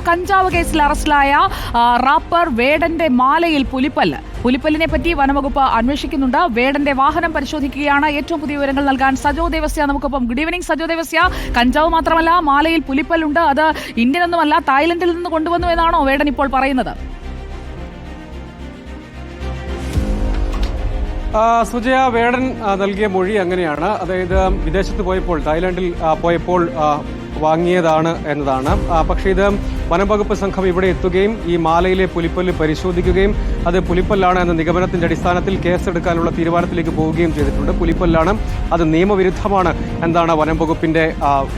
കഞ്ചാവ് കേസിൽ അറസ്റ്റിലായ റാപ്പർ വേടന്റെ മാലയിൽ പുലിപ്പല്ല്. പുലിപ്പല്ലിനെ പറ്റി വനംവകുപ്പ് അന്വേഷിക്കുന്നുണ്ട്. വേടന്റെ വാഹനം പരിശോധിക്കുകയാണ്. ഏറ്റവും പുതിയ വിവരങ്ങൾ നൽകാൻ സജോ ദേവസ്യ നമുക്കൊപ്പം. Good evening Sajo Devasya. കഞ്ചാവ് മാത്രമല്ല മാലയിൽ പുലിപ്പല്ലുണ്ട്. അത് ഇന്ത്യൻ ഒന്നുമല്ല തായ്ലൻഡിൽ നിന്ന് കൊണ്ടുവന്നു എന്നാണോ വേടൻ ഇപ്പോൾ പറയുന്നത്? സുജയ വേടൻ നൽകിയ മൊഴി അങ്ങനെയാണ്. അതായത് വിദേശത്ത് പോയപ്പോൾ തായ്ലൻഡിൽ പോയപ്പോൾ വാങ്ങിയതാണ് എന്നതാണ്. പക്ഷേ ഇത് വനം വകുപ്പ് സംഘം ഇവിടെ എത്തുകയും ഈ മാലയിലെ പുലിപ്പല്ല് പരിശോധിക്കുകയും അത് പുലിപ്പല്ലാണ് എന്ന നിഗമനത്തിന്റെ അടിസ്ഥാനത്തിൽ കേസെടുക്കാനുള്ള തീരുമാനത്തിലേക്ക് പോവുകയും ചെയ്തിട്ടുണ്ട്. പുലിപ്പല്ലാണ് അത് നിയമവിരുദ്ധമാണ് എന്താണ് വനംവകുപ്പിന്റെ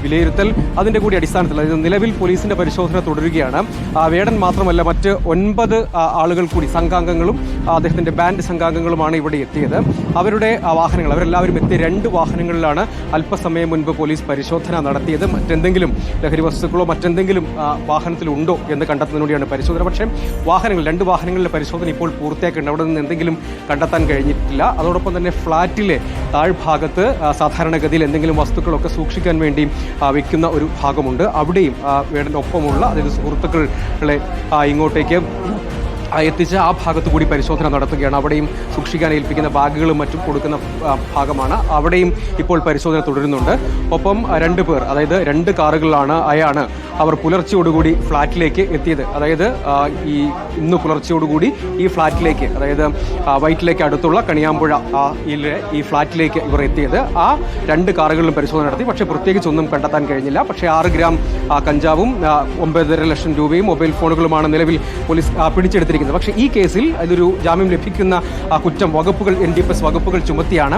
വിലയിരുത്തൽ. അതിന്റെ കൂടി അടിസ്ഥാനത്തിൽ അതായത് നിലവിൽ പോലീസിന്റെ പരിശോധന തുടരുകയാണ്. വേടൻ മാത്രമല്ല മറ്റ് ഒൻപത് ആളുകൾ കൂടി സംഘാംഗങ്ങളും അദ്ദേഹത്തിന്റെ ബാൻഡ് സംഘാംഗങ്ങളുമാണ് ഇവിടെ എത്തിയത്. അവരുടെ വാഹനങ്ങൾ അവരെല്ലാവരും എത്തിയ രണ്ട് വാഹനങ്ങളിലാണ് അല്പസമയം മുൻപ് പോലീസ് പരിശോധന നടത്തിയത്. മറ്റെന്തെങ്കിലും ലഹരി വസ്തുക്കളോ മറ്റെന്തെങ്കിലും ആ, വാഹനത്തിലുണ്ടോ എന്ന് കണ്ടെത്തുന്നതിന് വേണ്ടിയാണ് പരിശോധന. പക്ഷേ വാഹനങ്ങൾ രണ്ട് വാഹനങ്ങളിലെ പരിശോധന ഇപ്പോൾ പൂർത്തിയാക്കിയിട്ടുണ്ട്. അവിടെ നിന്ന് എന്തെങ്കിലും കണ്ടെത്താൻ കഴിഞ്ഞിട്ടില്ല. അതോടൊപ്പം തന്നെ ഫ്ളാറ്റിലെ താഴ്ഭാഗത്ത് സാധാരണഗതിയിൽ എന്തെങ്കിലും വസ്തുക്കളൊക്കെ സൂക്ഷിക്കാൻ വേണ്ടി വയ്ക്കുന്ന ഒരു ഭാഗമുണ്ട്. അവിടെയും വേടന്റെ ഒപ്പമുള്ള അതായത് സുഹൃത്തുക്കളെ ഇങ്ങോട്ടേക്ക് എത്തിച്ച് ആ ഭാഗത്ത് കൂടി പരിശോധന നടത്തുകയാണ്. അവിടെയും സൂക്ഷിക്കാൻ ഏൽപ്പിക്കുന്ന ബാഗുകളും മറ്റും കൊടുക്കുന്ന ഭാഗമാണ്. അവിടെയും ഇപ്പോൾ പരിശോധന തുടരുന്നുണ്ട്. ഒപ്പം രണ്ട് പേർ അതായത് രണ്ട് കാറുകളിലാണ് അയാണ് അവർ പുലർച്ചയോടുകൂടി ഫ്ളാറ്റിലേക്ക് എത്തിയത്. അതായത് ഈ ഇന്ന് പുലർച്ചയോടുകൂടി ഈ ഫ്ളാറ്റിലേക്ക് അതായത് വൈറ്റിലേക്ക് അടുത്തുള്ള കണിയാമ്പുഴ ഈ ഫ്ളാറ്റിലേക്ക് ഇവർ എത്തിയത്. ആ രണ്ട് കാറുകളിലും പരിശോധന നടത്തി. പക്ഷേ പ്രത്യേകിച്ച് ഒന്നും കണ്ടെത്താൻ കഴിഞ്ഞില്ല. പക്ഷേ ആറ് ഗ്രാം കഞ്ചാവും ഒമ്പതര ലക്ഷം രൂപയും മൊബൈൽ ഫോണുകളുമാണ് നിലവിൽ പോലീസ് പിടിച്ചെടുത്തിരിക്കുന്നത്. പക്ഷേ ഈ കേസിൽ ഇതൊരു ജാമ്യം ലഭിക്കുന്ന കുറ്റം വകുപ്പുകൾ എൻ ഡി എഫ് എസ് വകുപ്പുകൾ ചുമത്തിയാണ്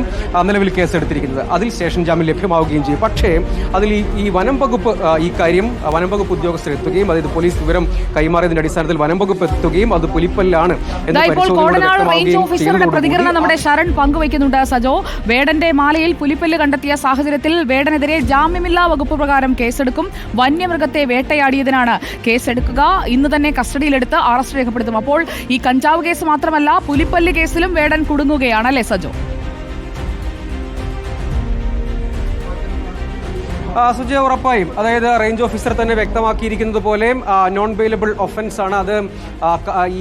നിലവിൽ നിലവിൽ കേസെടുത്തിരിക്കുന്നത്. അതിൽ സ്റ്റേഷൻ ജാമ്യം ലഭ്യമാവുകയും ചെയ്യും. പക്ഷേ അതിൽ ഈ വനം വകുപ്പ് ഈ കാര്യം വനം വകുപ്പ് ഉദ്യോഗസ്ഥർ എത്തുകയും അതായത് പോലീസ് വിവരം കൈമാറിയതിന്റെ അടിസ്ഥാനത്തിൽ വനംവകുപ്പ് എത്തുകയും അത് പുലിപ്പല്ലാണ് പ്രതികരണം നമ്മുടെ ശരൺ പങ്കുവയ്ക്കുന്നുണ്ട് സജോ. വേടന്റെ മാലയിൽ പുലിപ്പല്ല് കണ്ടെത്തിയ സാഹചര്യത്തിൽ വേടനെതിരെ ജാമ്യമില്ലാ വകുപ്പ് പ്രകാരം കേസെടുക്കും. വന്യമൃഗത്തെ വേട്ടയാടിയതിനാണ് കേസെടുക്കുക. ഇന്ന് തന്നെ കസ്റ്റഡിയിലെടുത്ത് അറസ്റ്റ് രേഖപ്പെടുത്തും. അപ്പോൾ ഈ കഞ്ചാവ് കേസ് മാത്രമല്ല പുലിപ്പല്ല് കേസിലും വേടൻ കുടുങ്ങുകയാണ് അല്ലേ സജോ? സുജയ ഉറപ്പായും. അതായത് റേഞ്ച് ഓഫീസർ തന്നെ വ്യക്തമാക്കിയിരിക്കുന്നത് പോലെ നോൺ ബെയിലബിൾ ഒഫൻസ് ആണ്. അത് ഈ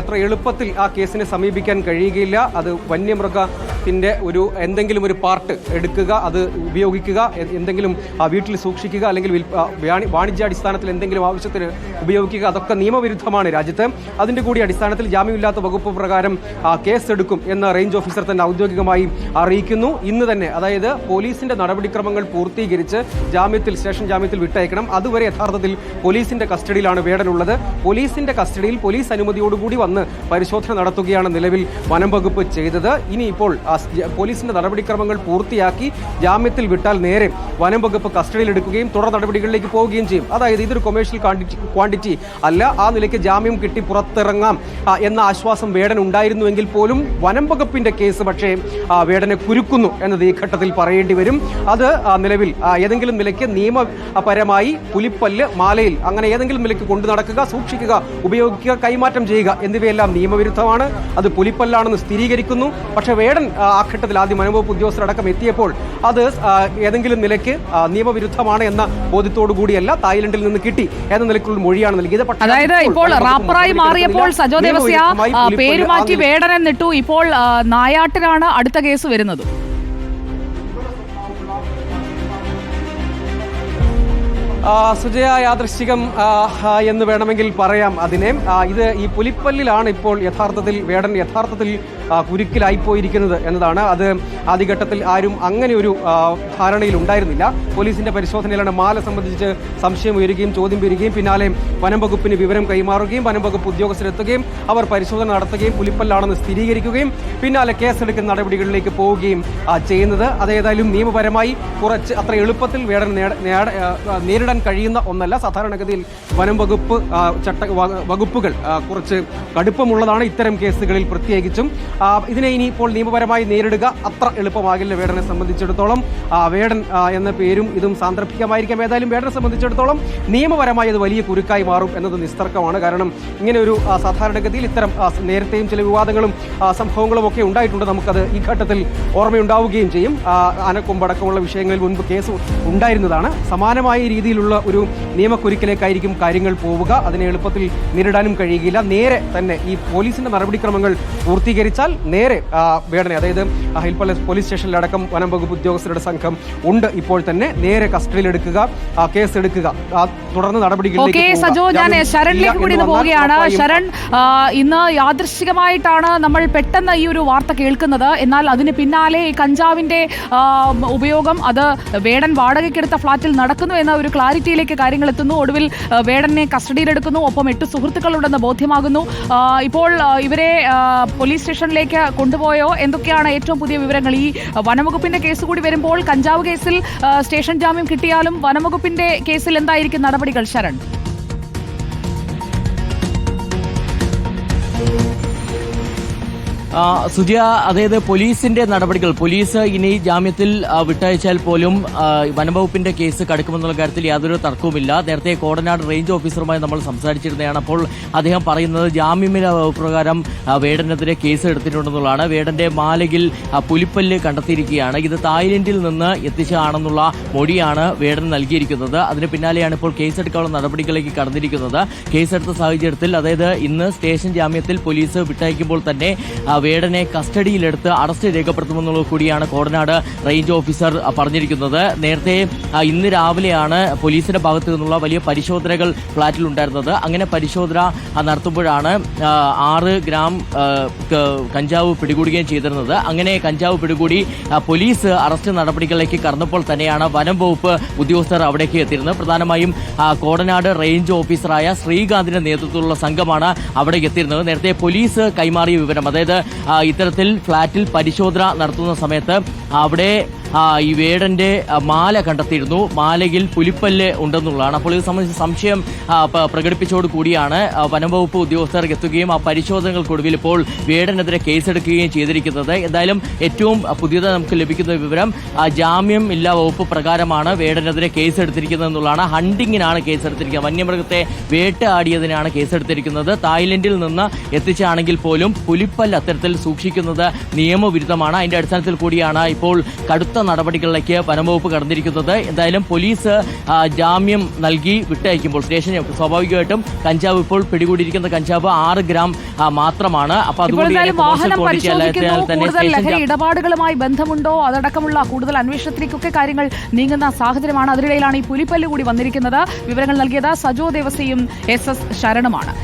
അത്ര എളുപ്പത്തിൽ ആ കേസിനെ സമീപിക്കാൻ കഴിയുകയില്ല. അത് വന്യമൃഗത്തിന്റെ ഒരു എന്തെങ്കിലും ഒരു പാർട്ട് എടുക്കുക അത് ഉപയോഗിക്കുക എന്തെങ്കിലും ആ, വീട്ടിൽ സൂക്ഷിക്കുക അല്ലെങ്കിൽ വാണിജ്യാടിസ്ഥാനത്തിൽ എന്തെങ്കിലും ആവശ്യത്തിന് ഉപയോഗിക്കുക അതൊക്കെ നിയമവിരുദ്ധമാണ് രാജ്യത്ത്. അതിന്റെ കൂടി അടിസ്ഥാനത്തിൽ ജാമ്യമില്ലാത്ത വകുപ്പ് പ്രകാരം ആ, കേസെടുക്കും എന്ന് റേഞ്ച് ഓഫീസർ തന്നെ ഔദ്യോഗികമായി അറിയിക്കുന്നു. ഇന്ന് തന്നെ അതായത് പോലീസിന്റെ നടപടിക്രമങ്ങൾ പൂർത്തീകരിച്ച് ജാമ്യത്തിൽ സ്റ്റേഷൻ ജാമ്യത്തിൽ വിട്ടയക്കണം. അതുവരെ യഥാർത്ഥത്തിൽ പോലീസിന്റെ കസ്റ്റഡിയിലാണ് വേടനുള്ളത്. പോലീസിന്റെ കസ്റ്റഡിയിൽ പോലീസ് അനുമതിയോടുകൂടി വന്ന് പരിശോധന നടത്തുകയാണ് നിലവിൽ വനം വകുപ്പ് ചെയ്തത്. ഇനിയിപ്പോൾ ഇപ്പോൾ പോലീസിന്റെ നടപടിക്രമങ്ങൾ പൂർത്തിയാക്കി ജാമ്യത്തിൽ വിട്ടാൽ നേരെ വനം വകുപ്പ് കസ്റ്റഡിയിൽ എടുക്കുകയും തുടർ നടപടികളിലേക്ക് പോവുകയും ചെയ്യും. അതായത് ഇതൊരു കൊമേഴ്ഷ്യൽ ക്വാണ്ടിറ്റി അല്ല ആ നിലയ്ക്ക് ജാമ്യം കിട്ടി പുറത്തിറങ്ങാം എന്ന ആശ്വാസം വേടൻ ഉണ്ടായിരുന്നുവെങ്കിൽ പോലും വനം വകുപ്പിന്റെ കേസ് പക്ഷേ വേടനെ കുരുക്കുന്നു എന്നത് ഈ ഘട്ടത്തിൽ പറയേണ്ടി വരും. അത് നിലവിൽ ഏതെങ്കിലും നിലയ്ക്ക് നിയമപരമായി പുലിപ്പല്ല് മാലയിൽ അങ്ങനെ ഏതെങ്കിലും നിലയ്ക്ക് കൊണ്ടു നടക്കുക സൂക്ഷിക്കുക ഉപയോഗിക്കുക കൈമാറ്റം ചെയ്യുക എന്നിവയെല്ലാം നിയമവിരുദ്ധമാണ്. അത് പുലിപ്പല്ലാണെന്ന് സ്ഥിരീകരിക്കുന്നു. പക്ഷേ വേടൻ ആ, ഘട്ടത്തിൽ ആദ്യം വനംവകുപ്പ് ഉദ്യോഗസ്ഥരടക്കം എത്തിയപ്പോൾ അത് ഏതെങ്കിലും നിലയ്ക്ക് നിയമവിരുദ്ധമാണ് എന്ന ബോധ്യത്തോടു കൂടിയല്ല തായ്ലൻഡിൽ നിന്ന് കിട്ടി എന്ന നിലയ്ക്കുള്ള മൊഴിയാണ് നൽകിയത്. അതായത് ഇപ്പോൾ റാപ്പറായി മാറിയപ്പോൾ. സജോ ദേവസ്യ പേരുമാറ്റി പേര് മാറ്റി വേടനെന്നിട്ടു ഇപ്പോൾ നായാട്ടിലാണ് നായാട്ടിനാണ് അടുത്ത കേസ് വരുന്നത്. സുജയ യാദൃശ്ചികം എന്ന് വേണമെങ്കിൽ പറയാം അതിനെ. ഇത് ഈ പുലിപ്പല്ലിലാണ് ഇപ്പോൾ യഥാർത്ഥത്തിൽ വേടൻ യഥാർത്ഥത്തിൽ കുരുക്കിലായിപ്പോയിരിക്കുന്നത് എന്നതാണ്. അത് ആദ്യഘട്ടത്തിൽ ആരും അങ്ങനെ ഒരു ധാരണയിൽ ഉണ്ടായിരുന്നില്ല. പോലീസിന്റെ പരിശോധനയിലാണ് മാല സംബന്ധിച്ച് സംശയം ഉയരുകയും ചോദ്യം വരികയും പിന്നാലെ വനം വകുപ്പിന് വിവരം കൈമാറുകയും വനം വകുപ്പ് ഉദ്യോഗസ്ഥരെത്തുകയും അവർ പരിശോധന നടത്തുകയും പുലിപ്പല്ലാണെന്ന് സ്ഥിരീകരിക്കുകയും പിന്നാലെ കേസെടുക്കുന്ന നടപടികളിലേക്ക് പോവുകയും ചെയ്യുന്നത്. അതേതായാലും നിയമപരമായി കുറച്ച് അത്ര എളുപ്പത്തിൽ വേടൻ നേരിടാൻ കഴിയുന്ന ഒന്നല്ല. സാധാരണഗതിയിൽ വനം വകുപ്പ് ചട്ട വകുപ്പുകൾ കുറച്ച് കടുപ്പമുള്ളതാണ് ഇത്തരം കേസുകളിൽ പ്രത്യേകിച്ചും. ഇതിനെ ഇനി ഇപ്പോൾ നിയമപരമായി നേരിടുക. അത്ര എളുപ്പമാകില്ല വേടനെ സംബന്ധിച്ചിടത്തോളം. വേടൻ എന്ന പേരും ഇതും സാന്ദർഭികമായിരിക്കാം. ഏതായാലും വേടനെ സംബന്ധിച്ചിടത്തോളം നിയമപരമായി അത് വലിയ കുരുക്കായി മാറും എന്നത് നിസ്തർക്കമാണ്. കാരണം ഇങ്ങനെ ഒരു സാധാരണഗതിയിൽ ഇത്തരം നേരത്തെയും ചില വിവാദങ്ങളും സംഭവങ്ങളും ഒക്കെ ഉണ്ടായിട്ടുണ്ട്. നമുക്കത് ഈ ഘട്ടത്തിൽ ഓർമ്മയുണ്ടാവുകയും ചെയ്യും. അനക്കൊമ്പടക്കമുള്ള വിഷയങ്ങളിൽ മുൻപ് കേസ് ഉണ്ടായിരുന്നതാണ്. സമാനമായ രീതിയിലുള്ള ഒരു നിയമക്കുരുക്കിലേക്കായിരിക്കും കാര്യങ്ങൾ പോവുക. അതിനെ എളുപ്പത്തിൽ നേരിടാനും കഴിയുകയില്ല. നേരെ തന്നെ ഈ പോലീസിന്റെ നടപടിക്രമങ്ങൾ പൂർത്തീകരിച്ചാൽ നേരെ ആ, വേടനെ അതായത് ആ, ഹിൽ പോലീസ് പോലീസ് സ്റ്റേഷനിലടക്കം വനം വകുപ്പ് ഉദ്യോഗസ്ഥരുടെ സംഘം ഉണ്ട് ഇപ്പോൾ തന്നെ. നേരെ കസ്റ്റഡിയിലെടുക്കുക എടുക്കുക കേസ് എടുക്കുക തുടർന്ന് നടപടികളിലേക്ക് ഓക്കെ സജോ ഞാൻ ശരണിലേക്ക് കൂടി പോവുകയാണ്. ശരൺ ഇന്ന് യാദൃശ്ചികമായിട്ടാണ് നമ്മൾ പെട്ടെന്ന് ഈ ഒരു വാർത്ത കേൾക്കുന്നത്. എന്നാൽ അതിന് പിന്നാലെ ഈ കഞ്ചാവിന്റെ ഉപയോഗം അത് വേടൻ വാടകയ്ക്കെടുത്ത ഫ്ളാറ്റിൽ നടക്കുന്നു എന്ന ഒരു ക്ലാരിറ്റിയിലേക്ക് കാര്യങ്ങൾ എത്തുന്നു. ഒടുവിൽ വേടനെ കസ്റ്റഡിയിലെടുക്കുന്നു. ഒപ്പം എട്ട് സുഹൃത്തുക്കളുണ്ടെന്ന് ബോധ്യമാകുന്നു. ഇപ്പോൾ ഇവരെ പോലീസ് പോലീസ് സ്റ്റേഷനിലേക്ക് കൊണ്ടുപോയോ? എന്തൊക്കെയാണ് ഏറ്റവും പുതിയ വിവരങ്ങൾ? ഈ വനംവകുപ്പിന്റെ കേസ് കൂടി വരുമ്പോൾ കഞ്ചാവ് കേസിൽ സ്റ്റേഷൻ ജാമ്യം കിട്ടിയാലും വനംവകുപ്പിന്റെ കേസിൽ എന്തായിരിക്കും നടപടികൾ? ശരൺ. സുജയ അതായത് പോലീസിന്റെ നടപടികൾ പോലീസ് ഇനി ജാമ്യത്തിൽ വിട്ടയച്ചാൽ പോലും വനംവകുപ്പിന്റെ കേസ് കടുക്കുമെന്നുള്ള കാര്യത്തിൽ യാതൊരു തർക്കവുമില്ല. നേരത്തെ കോടനാട് റേഞ്ച് ഓഫീസറുമായി നമ്മൾ സംസാരിച്ചിരുന്നതാണ് അപ്പോൾ അദ്ദേഹം പറയുന്നത് ജാമ്യമില പ്രകാരം വേടനെതിരെ കേസ് എടുത്തിട്ടുണ്ടെന്നുള്ളതാണ്. വേടന്റെ മാലകിൽ പുലിപ്പല്ല് കണ്ടെത്തിയിരിക്കുകയാണ്. ഇത് തായ്ലൻഡിൽ നിന്ന് എത്തിച്ചാണെന്നുള്ള മൊഴിയാണ് വേടൻ നൽകിയിരിക്കുന്നത്. അതിന് പിന്നാലെയാണ് ഇപ്പോൾ കേസെടുക്കാനുള്ള നടപടികളിലേക്ക് കടന്നിരിക്കുന്നത്. കേസെടുത്ത സാഹചര്യത്തിൽ അതായത് ഇന്ന് സ്റ്റേഷൻ ജാമ്യത്തിൽ പോലീസ് വിട്ടയക്കുമ്പോൾ തന്നെ വേടനെ കസ്റ്റഡിയിലെടുത്ത് അറസ്റ്റ് രേഖപ്പെടുത്തുമെന്നുള്ളത് കൂടിയാണ് കോടനാട് റേഞ്ച് ഓഫീസർ പറഞ്ഞിരിക്കുന്നത്. നേരത്തെ ഇന്ന് രാവിലെയാണ് പോലീസിന്റെ ഭാഗത്തു നിന്നുള്ള വലിയ പരിശോധനകൾ ഫ്ളാറ്റിൽ ഉണ്ടായിരുന്നത് അങ്ങനെ പരിശോധന നടത്തുമ്പോഴാണ് ആറ് ഗ്രാം കഞ്ചാവ് പിടികൂടുകയും ചെയ്തിരുന്നത്. അങ്ങനെ കഞ്ചാവ് പിടികൂടി പോലീസ് അറസ്റ്റ് നടപടികളിലേക്ക് കടന്നപ്പോൾ തന്നെയാണ് വനം വകുപ്പ് ഉദ്യോഗസ്ഥർ അവിടേക്ക് എത്തിയിരുന്നത്. പ്രധാനമായും കോടനാട് റേഞ്ച് ഓഫീസറായ ശ്രീകാന്തിന്റെ നേതൃത്വത്തിലുള്ള സംഘമാണ് അവിടെ എത്തിയിരുന്നത്. നേരത്തെ പോലീസ് കൈമാറിയ വിവരം അതായത് ഇത്തരത്തിൽ ഫ്ളാറ്റിൽ പരിശോധന നടത്തുന്ന സമയത്ത് അവിടെ ഈ വേടന്റെ മാല കണ്ടെത്തിയിരുന്നു. മാലയിൽ പുലിപ്പല്ല് ഉണ്ടെന്നുള്ളതാണ്. അപ്പോൾ ഇത് സംബന്ധിച്ച് സംശയം പ്രകടിപ്പിച്ചോട് കൂടിയാണ് വനംവകുപ്പ് ഉദ്യോഗസ്ഥർ എത്തുകയും ആ പരിശോധനകൾക്കൊടുവിൽ ഇപ്പോൾ വേടനെതിരെ കേസെടുക്കുകയും ചെയ്തിരിക്കുന്നത്. എന്തായാലും ഏറ്റവും പുതിയതായി നമുക്ക് ലഭിക്കുന്ന വിവരം ജാമ്യം ഇല്ലാ വകുപ്പ് പ്രകാരമാണ് വേടനെതിരെ കേസെടുത്തിരിക്കുന്നത് എന്നുള്ളതാണ്. ഹണ്ടിങ്ങിനാണ് കേസെടുത്തിരിക്കുന്നത്. വന്യമൃഗത്തെ വേട്ടയാടിയതിനാണ് കേസെടുത്തിരിക്കുന്നത്. തായ്ലൻഡിൽ നിന്ന് എത്തിച്ചാണെങ്കിൽ പോലും പുലിപ്പല്ല് അത്തരത്തിൽ സൂക്ഷിക്കുന്നത് നിയമവിരുദ്ധമാണ്. അതിന്റെ അടിസ്ഥാനത്തിൽ കൂടിയാണ് ഇപ്പോൾ കടുത്ത നടപടികളിലേക്ക് വനംവകുപ്പ് കടന്നിരിക്കുന്നത്. എന്തായാലും പോലീസ് ജാമ്യം നൽകി വിട്ടയക്കുമ്പോൾ സ്റ്റേഷൻ സ്വാഭാവികമായിട്ടും കഞ്ചാവ് ഇപ്പോൾ പിടികൂടിയിരിക്കുന്ന കഞ്ചാവ് ആറ് ഗ്രാം മാത്രമാണ്. അപ്പൊ അതുകൊണ്ട് ഇടപാടുകളുമായി ബന്ധമുണ്ടോ? അതടക്കമുള്ള കൂടുതൽ അന്വേഷണത്തിലേക്കൊക്കെ കാര്യങ്ങൾ നീങ്ങുന്ന സാഹചര്യമാണ്. അതിനിടയിലാണ് ഈ പുലിപ്പല്ല് കൂടി വന്നിരിക്കുന്നത്. വിവരങ്ങൾ നൽകിയത് സജോ ദേവസ്യയും എസ് എസ് ശരണുമാണ്.